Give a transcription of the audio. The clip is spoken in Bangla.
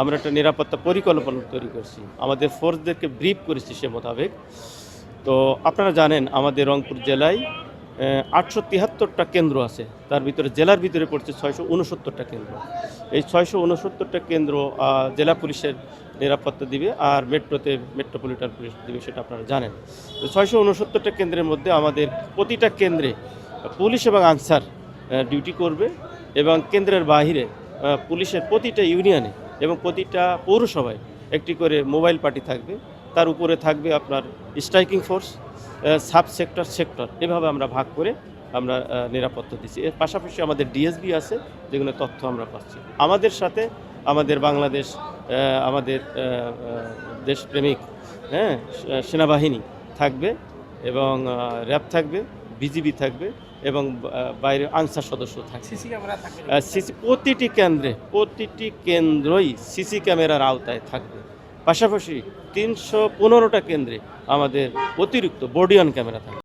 আমরা একটা নিরাপত্তা পরিকল্পনা তৈরি করছি। আমাদের ফোর্সদেরকে ব্রিফ করেছি সে মোতাবেক। তো আপনারা জানেন, আমাদের রংপুর জেলায় আটশো তিয়াত্তরটা কেন্দ্র আছে। তার ভিতরে, জেলার ভিতরে পড়ছে ছয়শো উনসত্তরটা কেন্দ্র। এই ছয়শো উনসত্তরটা কেন্দ্র জেলা পুলিশের নিরাপত্তা দিবে আর মেট্রোতে মেট্রোপলিটন পুলিশ দিবে, সেটা আপনারা জানেন। তো ছয়শো উনসত্তরটা কেন্দ্রের মধ্যে আমাদের প্রতিটা কেন্দ্রে পুলিশ এবং আনসার ডিউটি করবে এবং কেন্দ্রের বাহিরে পুলিশের প্রতিটা ইউনিয়নে এবং প্রতিটা পৌরসভায় একটি করে মোবাইল পার্টি থাকবে। তার উপরে থাকবে আপনার striking force sub sector sector. এভাবে আমরা ভাগ করে আমরা নিরাপত্তা দিচ্ছি। এর পাশাপাশি আমাদের ডিএসবি আছে, যেগুলো তথ্য আমরা পাচ্ছি। আমাদের সাথে আমাদের বাংলাদেশ আমাদের দেশপ্রেমিক হ্যাঁ সেনাবাহিনী থাকবে এবং র্যাব থাকবে। বিজিবি থাকবে এবং বাইরে আনসার সদস্য থাকবে। সিসি প্রতিটি কেন্দ্রে প্রতিটি কেন্দ্রই সিসি ক্যামেরার আওতায় থাকবে। পাশাপাশি তিনশো পনেরোটা কেন্দ্রে আমাদের অতিরিক্ত বডিয়ান ক্যামেরা থাকবে।